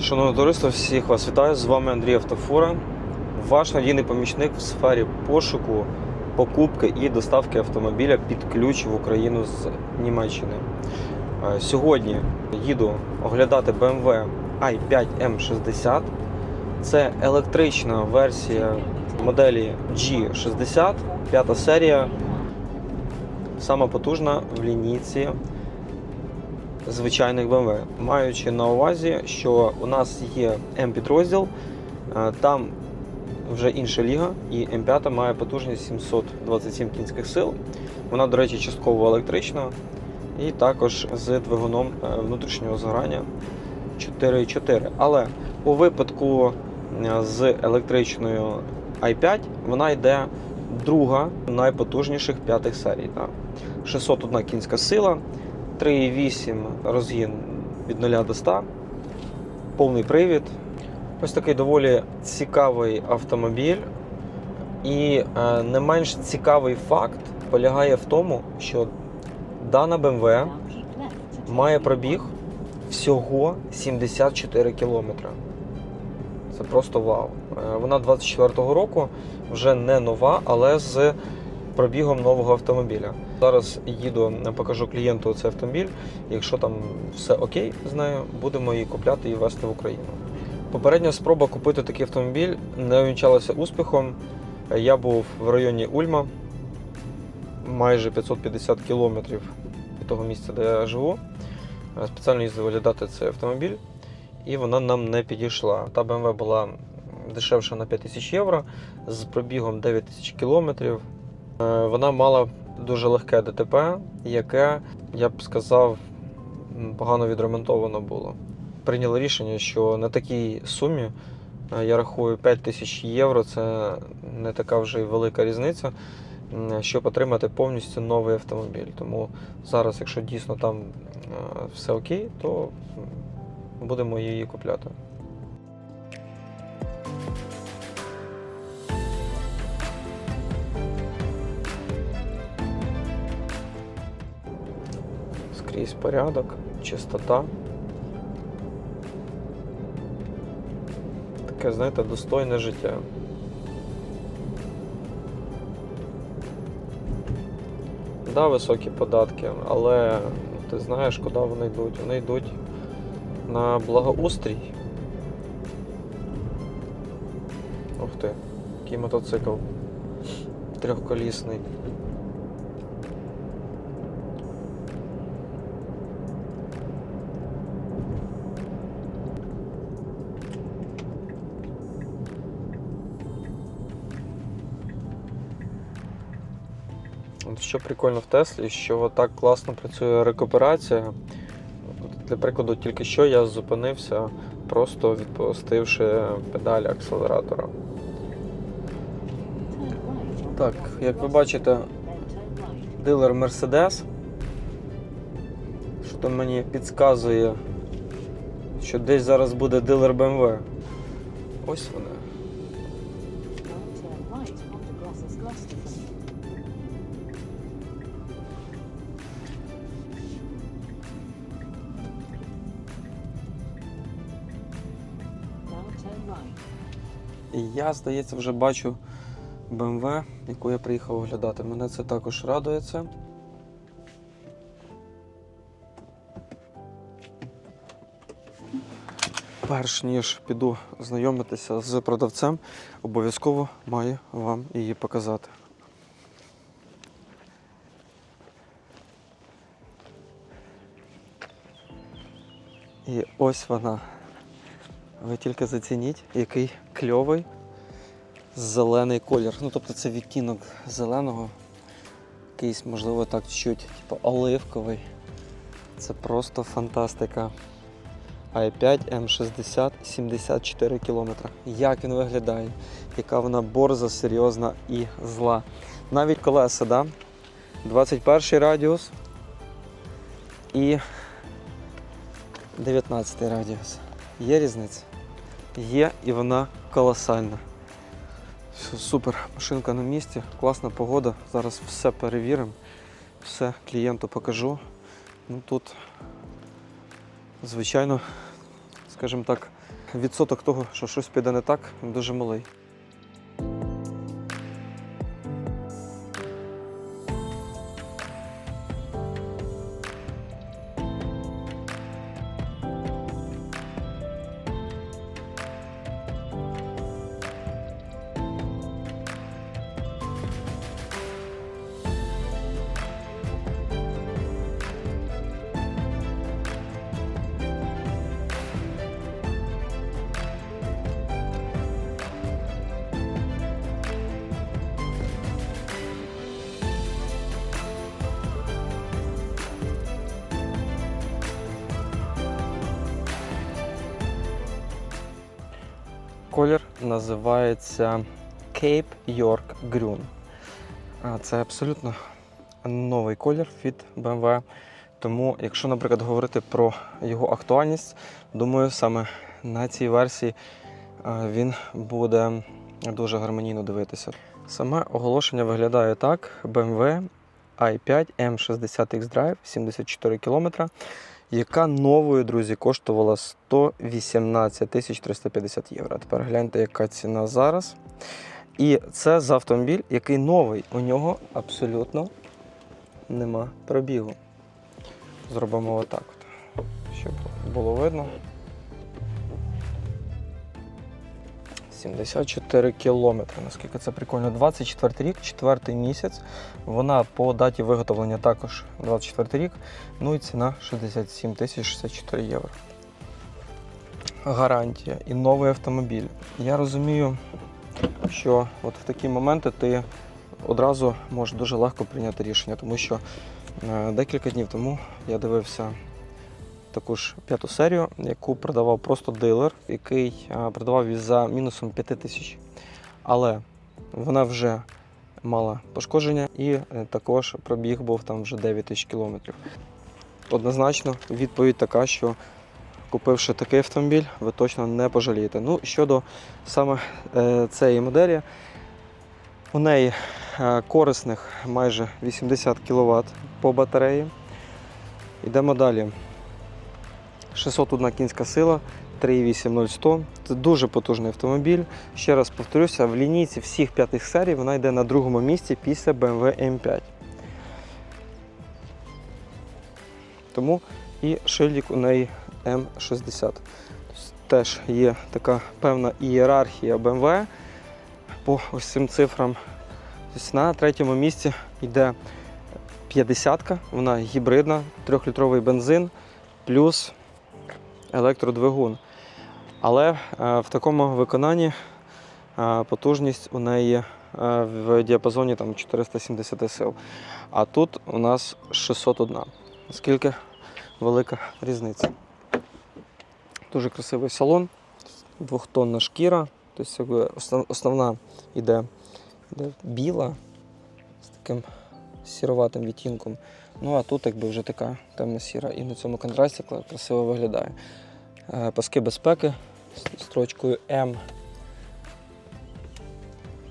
Шановне товариство, всіх вас вітаю. З вами Андрій Автофура, ваш надійний помічник в сфері пошуку, покупки і доставки автомобіля під ключ в Україну з Німеччини. Е, Сьогодні їду оглядати BMW i5 M60. Це електрична версія моделі G60, п'ята серія, сама потужна в лінійці звичайних BMW, маючи на увазі, що у нас є М-підрозділ, е, там вже інша ліга, і М5 має потужність 727 кінських сил. Вона, до речі, частково електрична, і також з двигуном е, внутрішнього згорання 4.4. Але у випадку е, з електричною i5 вона йде друга найпотужніших п'ятих серій. Так. 601 кінська сила, 3,8 розгін від 0 до 100, повний привід. Ось такий доволі цікавий автомобіль. І е, не менш цікавий факт полягає в тому, що дана BMW має пробіг всього 74 кілометри. Це просто вау. Е, Вона 24-го року вже не нова, але з пробігом нового автомобіля. Зараз їду, покажу клієнту цей автомобіль. Якщо там все окей з нею, будемо її купляти і везти в Україну. Попередня спроба купити такий автомобіль не увінчалася успіхом. Я був в районі Ульма, майже 550 кілометрів від того місця, де я живу. Спеціально їздив оглядати цей автомобіль, і вона нам не підійшла. Та BMW була дешевша на 5 тисяч євро з пробігом 9 тисяч кілометрів. Е, Вона мала дуже легке ДТП, яке, я б сказав, погано відремонтовано було. Прийняли рішення, що на такій сумі е, я рахую 5 тисяч євро це не така вже й велика різниця, щоб отримати повністю новий автомобіль. Тому зараз, якщо дійсно там е, все окей, то будемо її купляти. Скрізь порядок, чистота. Таке, знаєте, достойне життя. Да, високі податки, але ти знаєш, куди вони йдуть? Вони йдуть на благоустрій. Ух ти, який мотоцикл. Трьохколісний. От Що прикольно в Теслі, що так класно працює рекуперація. Для прикладу, тільки що я зупинився, просто відпустивши педаль акселератора. Так, як ви бачите, дилер Mercedes, що там мені підказує, що десь зараз буде дилер BMW. Ось вони. Я, здається, вже бачу BMW, яку я приїхав оглядати. Мене це також радує це. Перш ніж піду знайомитися з продавцем, обов'язково маю вам її показати. І ось вона. Ви тільки зацініть, який кльовий зелений колір. Ну, тобто це відтінок зеленого, якийсь, можливо, так чуть, типу оливковий. Це просто фантастика. i5 M60 74 км. Як він виглядає, яка вона борза, серйозна і зла. Навіть колеса, да? 21 радіус і 19 радіус. Є різниця? Є і вона колосальна. Все, супер, машинка на місці, класна погода. Зараз все перевіримо, все клієнту покажу. Ну тут, звичайно, скажімо так, відсоток того, що щось піде не так, дуже малий. Колір називається Cape York Green. Це абсолютно новий колір від BMW. Тому, якщо, наприклад, говорити про його актуальність, думаю, саме на цій версії він буде дуже гармонійно дивитися. Саме оголошення виглядає так: BMW i5 M60 X-Drive 74 км, яка новою, друзі, коштувала 118 350 євро. Тепер гляньте, яка ціна зараз. І це за автомобіль, який новий. У нього абсолютно нема пробігу. Зробимо отак, от, щоб було видно. 74 кілометри. Наскільки це прикольно. 24 рік, 4 місяць. Вона по даті виготовлення також 24 рік. Ну і ціна 67 тисяч 64 євро. Гарантія і новий автомобіль. Я розумію, що от в такі моменти ти одразу можеш дуже легко прийняти рішення, тому що е, декілька днів тому я дивився таку ж п'яту серію, яку продавав просто дилер, який продавав її за мінусом 5 тисяч. Але вона вже мала пошкодження і е, також пробіг був там вже 9 тисяч кілометрів. Однозначно, відповідь така, що купивши такий автомобіль, ви точно не пожалієте. Ну, щодо саме е, цієї моделі, у неї е, корисних майже 80 кВт по батареї. Йдемо далі. 601 кінська сила, 3,80100. Це дуже потужний автомобіль. Ще раз повторюся, в лінійці всіх п'ятих серій вона йде на другому місці після BMW M5. Тому і шильдик у неї М60. Тобто Теж є така певна ієрархія BMW по ось цим цифрам. Тобто на третьому місці йде 50-ка, вона гібридна, 3-літровий бензин плюс електродвигун. Але е, в такому виконанні е, потужність у неї е, в діапазоні там, 470 сил. А тут у нас 601. Наскільки велика різниця. Дуже красивий салон, двохтонна шкіра, тобто основна йде, йде біла з таким сіроватим відтінком. Ну а тут якби вже така темна сіра і на цьому контрасті красиво виглядає. Е, Паски безпеки з строчкою М.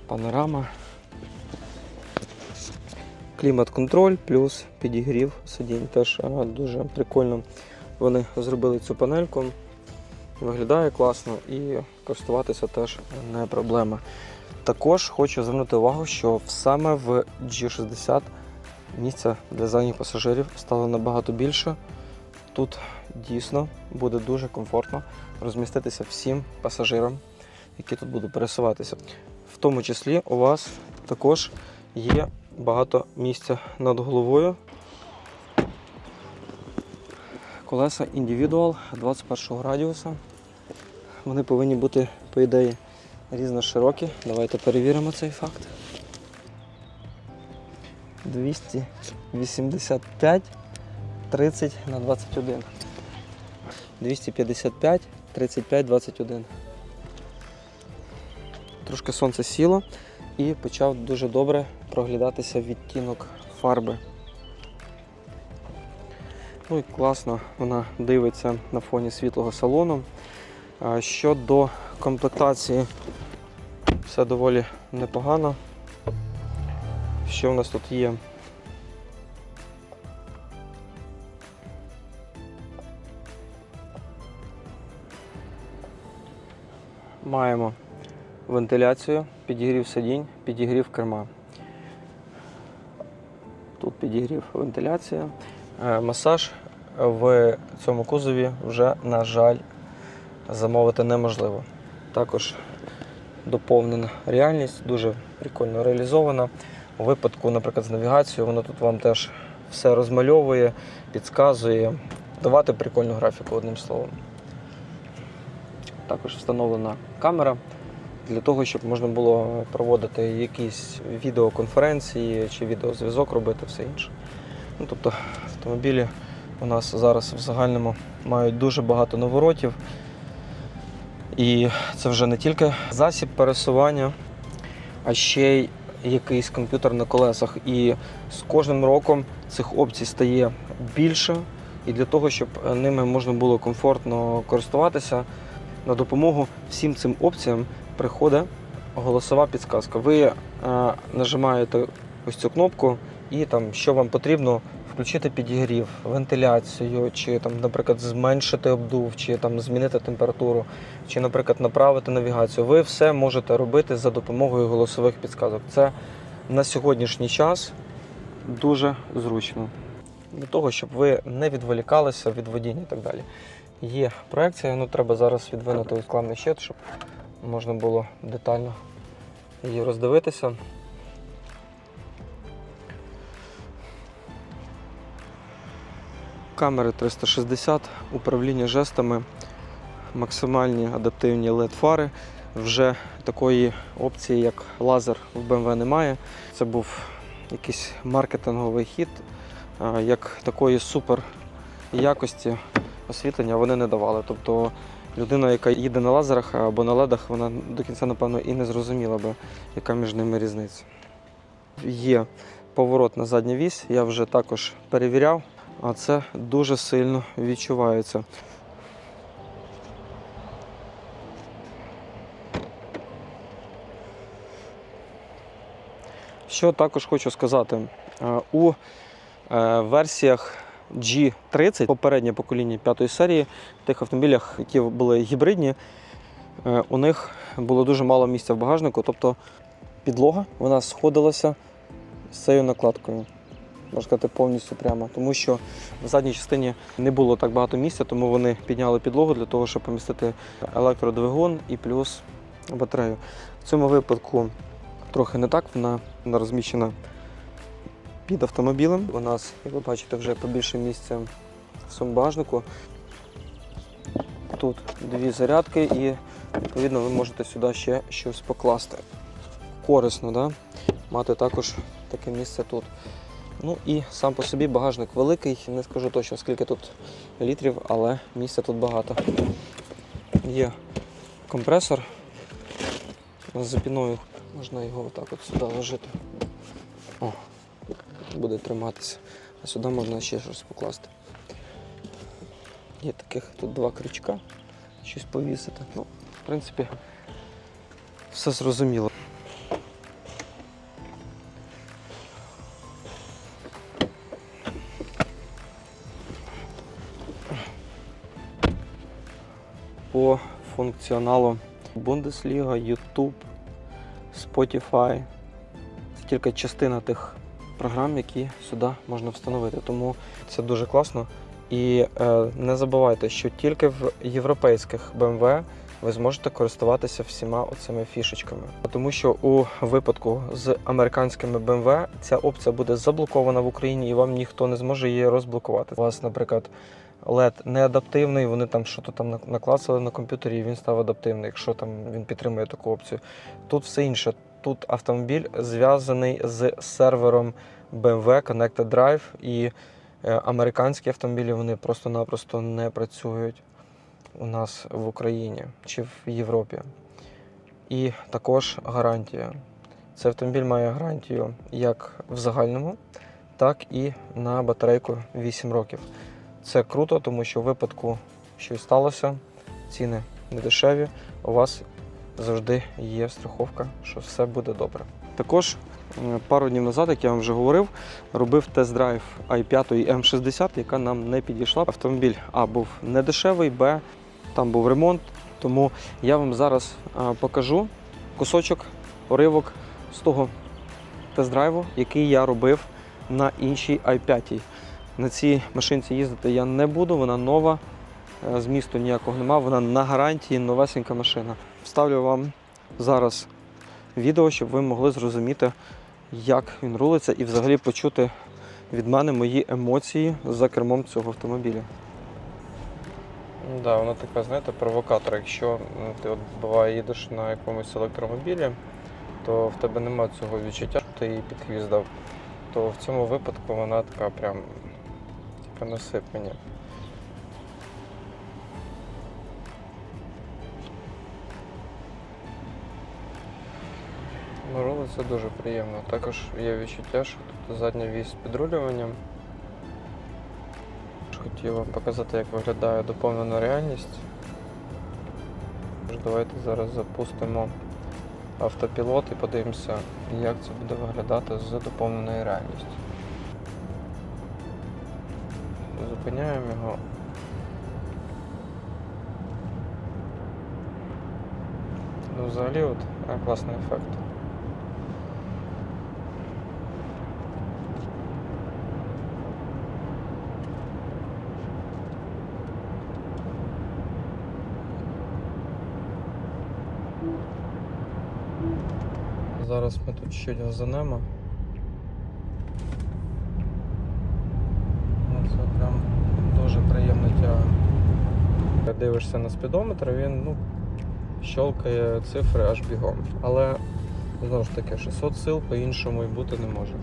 Панорама. Клімат-контроль плюс підігрів сидінь. Теж е, дуже прикольно вони зробили цю панельку. Виглядає класно і користуватися теж не проблема. Також хочу звернути увагу, що саме в G60 місця для задніх пасажирів стало набагато більше. Тут дійсно буде дуже комфортно розміститися всім пасажирам, які тут будуть пересуватися. В тому числі у вас також є багато місця над головою. Колеса індивідуал 21 радіуса. Вони повинні бути, по ідеї, різно широкі. Давайте перевіримо цей факт. 285 30 на 21. 255 35 21. Трошки сонце сіло і почав дуже добре проглядатися відтінок фарби. Ну і класно вона дивиться на фоні світлого салону. Щодо комплектації, все доволі непогано. Що в нас тут є? маємо вентиляцію, підігрів сидінь, підігрів керма. Тут підігрів вентиляція. Е, Масаж в цьому кузові вже, на жаль, замовити неможливо. Також доповнена реальність, дуже прикольно реалізована. У випадку, наприклад, з навігацією, воно тут вам теж все розмальовує, підказує. Давати прикольну графіку, одним словом. Також встановлена камера для того, щоб можна було проводити якісь відеоконференції чи відеозв'язок робити, все інше. Ну, тобто автомобілі у нас зараз в загальному мають дуже багато наворотів. І це вже не тільки засіб пересування, а ще й якийсь комп'ютер на колесах. І з кожним роком цих опцій стає більше. І для того, щоб ними можна було комфортно користуватися, на допомогу всім цим опціям приходить голосова підсказка. Ви е, нажимаєте ось цю кнопку, і там, що вам потрібно, включити підігрів, вентиляцію, чи там, наприклад, зменшити обдув, чи там змінити температуру, чи, наприклад, направити навігацію. Ви все можете робити за допомогою голосових підсказок. Це на сьогоднішній час дуже зручно. Для того, щоб ви не відволікалися від водіння і так далі. Є проекція, ну треба зараз відвинути рекламний щит, щоб можна було детально її роздивитися. Камери 360, управління жестами, максимальні адаптивні LED-фари. Вже такої опції, як лазер в BMW немає. Це був якийсь маркетинговий хід, як такої супер якості освітлення вони не давали. Тобто людина, яка їде на лазерах або на ледах, вона до кінця, напевно, і не зрозуміла би, яка між ними різниця. Є поворот на задню вісь, я вже також перевіряв, а це дуже сильно відчувається. Що також хочу сказати, Е, у е, версіях G30, попереднє покоління п'ятої серії, в тих автомобілях, які були гібридні, е, у них було дуже мало місця в багажнику, тобто підлога вона сходилася з цією накладкою. Можна сказати, повністю прямо, тому що в задній частині не було так багато місця, тому вони підняли підлогу для того, щоб помістити електродвигун і плюс батарею. В цьому випадку трохи не так, вона, вона розміщена під автомобілем. У нас, як ви бачите, вже побільше місця в цьому багажнику. Тут дві зарядки і відповідно ви можете сюди ще щось покласти. Корисно, да? мати також таке місце тут. Ну і сам по собі багажник великий, не скажу точно скільки тут літрів, але місця тут багато. Є компресор з запіною, можна його отак от сюди ложити. О, буде триматися. А сюди можна ще щось покласти. Є таких тут два крючка, щось повісити. Ну, в принципі, все зрозуміло. Функціоналу Bundesliga, YouTube, Spotify. Це тільки частина тих програм, які сюди можна встановити. Тому це дуже класно. І е, не забувайте, що тільки в європейських BMW ви зможете користуватися всіма оцими фішечками. Тому що у випадку з американськими BMW ця опція буде заблокована в Україні і вам ніхто не зможе її розблокувати. У вас, наприклад, LED не адаптивний, вони там що-то там на- наклацали на комп'ютері, і він став адаптивний, якщо там він підтримує таку опцію. Тут все інше. Тут автомобіль зв'язаний з сервером BMW Connected Drive і е, американські автомобілі вони просто-напросто не працюють у нас в Україні чи в Європі. І також гарантія. Цей автомобіль має гарантію як в загальному, так і на батарейку 8 років. Це круто, тому що в випадку щось сталося, ціни не дешеві, у вас завжди є страховка, що все буде добре. Також е, пару днів назад, як я вам вже говорив, робив тест-драйв i5 М60, яка нам не підійшла. Автомобіль А був не дешевий, Б там був ремонт, Тому я вам зараз покажу кусочок, уривок з того тест-драйву, який я робив на іншій i5. На цій машинці їздити я не буду, вона нова, е, змісту ніякого нема, вона на гарантії, новесенька машина. Вставлю вам зараз відео, щоб ви могли зрозуміти, як він рулиться, і взагалі почути від мене мої емоції за кермом цього автомобіля. Да, вона така, знаєте, провокатор. Якщо ти от буває їдеш на якомусь електромобілі, то в тебе немає цього відчуття, що ти її під. То в цьому випадку вона така прям типу насип мені. Ну, рулиться дуже приємно. Також є відчуття, що тут задня вісь з підрулюванням. Хотів вам показати, як виглядає доповнена реальність. Давайте зараз запустимо автопілот і подивимося, як це буде виглядати з доповненою реальністю. Зупиняємо його. Ну, взагалі, от, а, класний ефект. Зараз ми тут чуть газанемо. Ну, Це прям дуже приємно тяга. Як дивишся на спідометр, він ну, щелкає цифри аж бігом. Але знову ж таки 600 сил по-іншому і бути не може.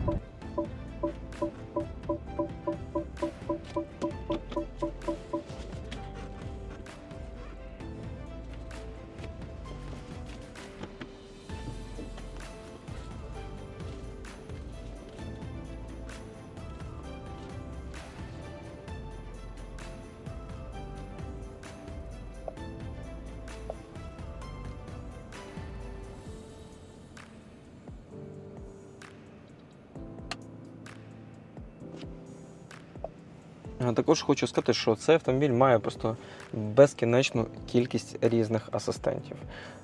Також хочу сказати, що цей автомобіль має просто безкінечну кількість різних асистентів.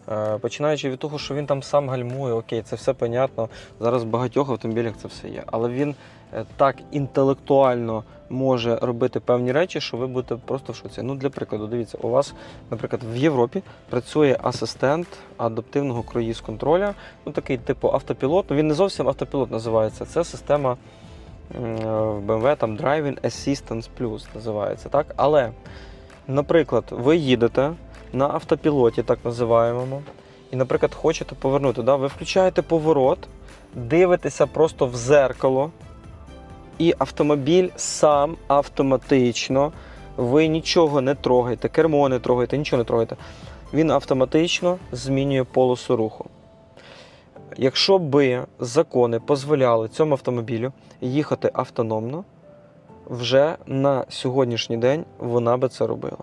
Е, Починаючи від того, що він там сам гальмує, окей, це все понятно. Зараз в багатьох автомобілях це все є. Але він е, так інтелектуально може робити певні речі, що ви будете просто в шоці. Ну, для прикладу, дивіться, у вас, наприклад, в Європі працює асистент адаптивного круїз контроля, ну такий типу автопілот. Ну він не зовсім автопілот називається. Це система в BMW там Driving Assistance Plus називається, так? Але, наприклад, ви їдете на автопілоті, так називаємому, і, наприклад, хочете повернути. Да? Ви включаєте поворот, дивитеся просто в зеркало, і автомобіль сам автоматично, ви нічого не трогаєте, кермо не трогаєте, нічого не трогаєте. Він автоматично змінює полосу руху. Якщо би закони дозволяли цьому автомобілю їхати автономно, вже на сьогоднішній день вона би це робила.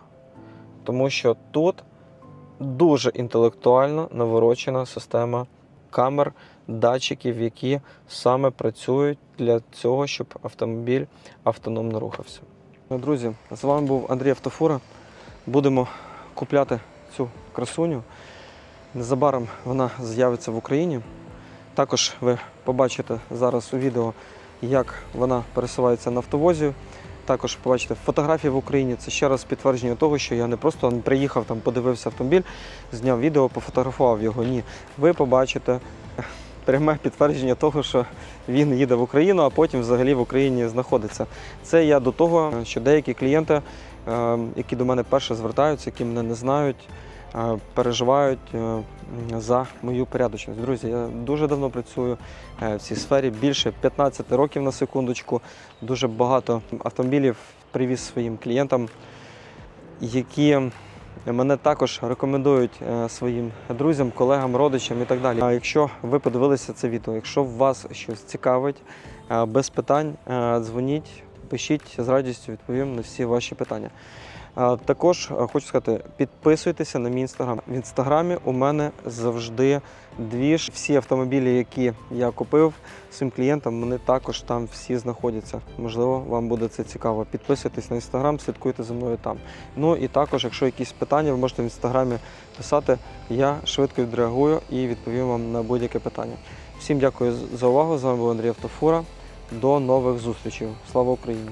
Тому що тут дуже інтелектуально наворочена система камер, датчиків, які саме працюють для цього, щоб автомобіль автономно рухався. Ну, Друзі, з вами був Андрій Автофура. Будемо купляти цю красуню. Незабаром вона з'явиться в Україні. Також ви побачите зараз у відео, як вона пересувається на автовозі. Також побачите фотографії в Україні. Це ще раз підтвердження того, що я не просто приїхав там, подивився автомобіль, зняв відео, пофотографував його. Ні. Ви побачите пряме підтвердження того, що він їде в Україну, а потім взагалі в Україні знаходиться. Це я до того, що деякі клієнти, е, які до мене перше звертаються, які мене не знають, переживають е, за мою порядочність. Друзі, я дуже давно працюю е, в цій сфері, більше 15 років на секундочку. Дуже багато автомобілів привіз своїм клієнтам, які мене також рекомендують е, своїм друзям, колегам, родичам і так далі. А якщо ви подивилися це відео, якщо вас щось цікавить, е, без питань е, дзвоніть, пишіть з радістю, відповім на всі ваші питання. Також е, хочу сказати, підписуйтеся на мій інстаграм. В інстаграмі у мене завжди двіж. Всі автомобілі, які я купив своїм клієнтам, вони також там всі знаходяться. Можливо, вам буде це цікаво. Підписуйтесь на інстаграм, слідкуйте за мною там. Ну і також, якщо якісь питання, ви можете в інстаграмі писати. Я швидко відреагую і відповім вам на будь-яке питання. Всім дякую за увагу. З вами був Андрій Автофура. До нових зустрічей. Слава Україні!